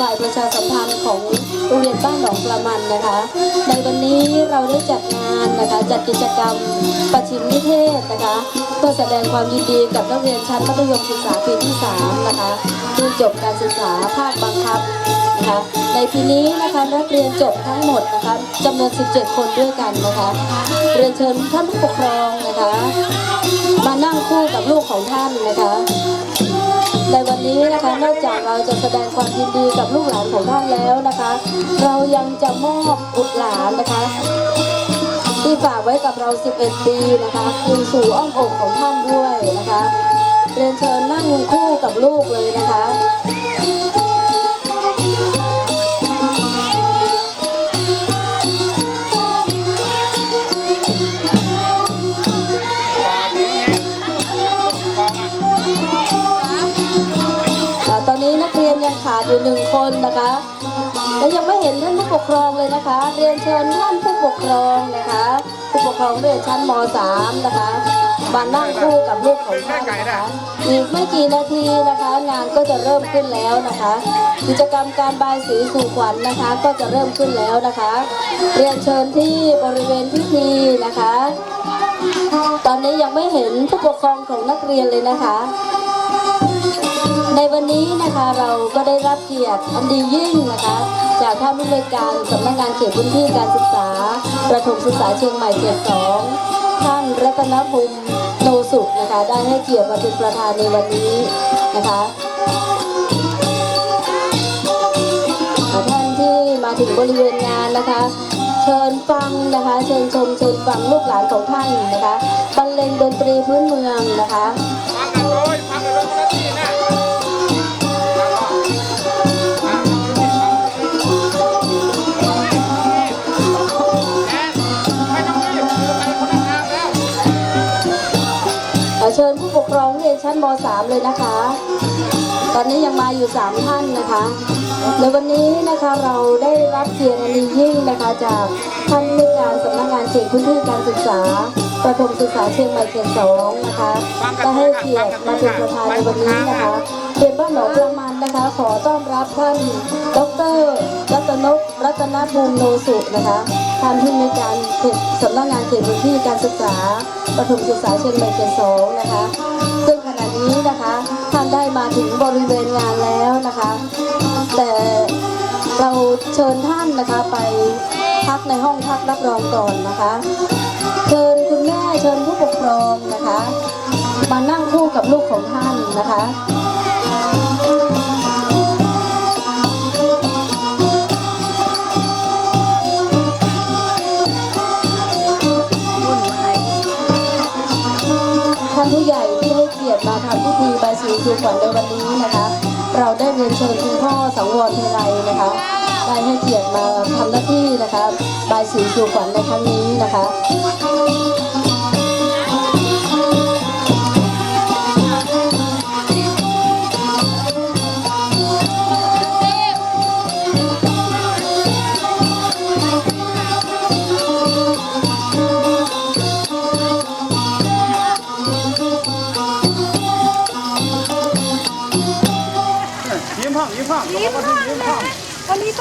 ฝ่ายประชาสัมพันธ์ของโรงเรียนบ้านหนองปลามันนะคะ ในวันนี้เราได้จัดงานนะคะจัดกิจกรรมประชิมนิเทศนะคะเพื่อแสดงความยินดีกับนักเรียนชั้นมัธยมศึกษาปีที่3นะคะที่จบการศึกษาภาคบังคับนะคะในปีนี้นะคะนักเรียนจบทั้งหมดนะคะจำนวน 17 คนด้วยกันนะคะเรียนเชิญท่านผู้ปกครองนะคะ มานั่งคู่กับลูกของท่านนะคะ ในวันนี้นะคะนอกจากเราจะแสดงความยินดีกับลูกหลานของท่านแล้วนะคะ เรายังจะมอบบุตรหลานนะคะ ที่ฝากไว้กับเรา 11 ปีนะคะคืนสู่อ้อมอกของท่านด้วยนะคะเรียนเชิญนั่งคู่กับลูกเลยนะคะ นึ่งคนนะคะ และยังไม่เห็นท่านผู้ปกครองเลยนะคะ เรียนเชิญท่านผู้ปกครองนะคะ ผู้ปกครองเรียนชั้นม .3 นะคะมานั่งคู่กับลูกของท่านนะคะอีกไม่กี่นาทีนะคะ งานก็จะเริ่มขึ้นแล้วนะคะ กิจกรรมการบายสีสู่ขวัญนะคะ ก็จะเริ่มขึ้นแล้วนะคะ เรียนเชิญที่บริเวณพิธีนะคะ ตอนนี้ยังไม่เห็นผู้ปกครองของนักเรียนเลยนะคะ ก็ได้รับเกียรติอันดียิ่งนะคะ จากท่านผู้บริการสำนักงานเขตพื้นที่การศึกษา ประถมศึกษาเชียงใหม่เขตสองท่านรัตนภูมิโนสุขนะคะ ได้ให้เกียรติมาเป็นประธานในวันนี้นะคะท่านที่มาถึงบริเวณงานนะคะ เชิญฟังนะคะ เชิญชมเชิญฟังลูกหลานของท่านนะคะบรรเลงดนตรีพื้นเมืองนะคะ ม .3 เลยนะคะ ตอนนี้ยังมาอยู่ 3 ท่านนะคะในวันนี้นะคะเราได้รับเกียรติอันดียิ่งนะคะจากท่านผู้การสำนักงานเขตพื้นที่การศึกษาประถมศึกษาเชียงใหม่เขตสองนะคะได้ให้เกียรติมาเป็นประธานในวันนี้นะคะเขตบ้านหนองประมันนะคะ ขอต้อนรับท่าน ดร รัตนกรัตนภูมิโนสุนะคะท่านที่มีการเขตสำนักงานเขตพื้นที่การศึกษาประถมศึกษาเชียงใหม่เขตสองนะคะซึ่งขณะ นี้นะคะท่านได้มาถึงบริเวณงานแล้วนะคะ แต่เราเชิญท่านนะคะไปพักในห้องพักรับรองก่อนนะคะ เชิญคุณแม่เชิญผู้ปกครองนะคะ มานั่งคู่กับลูกของท่านนะคะท่านผู้ใหญ่ ยรติมาทำพิธีใบายสีคือขวัญในวันนี้นะคะ เราได้เรียนเชิญคุณพ่อสังวรเทไลนะคะ ได้ให้เกียรติมาทำหน้าที่นะคะใบายสีคือขวัญในครั้งนี้นะคะ ยิ้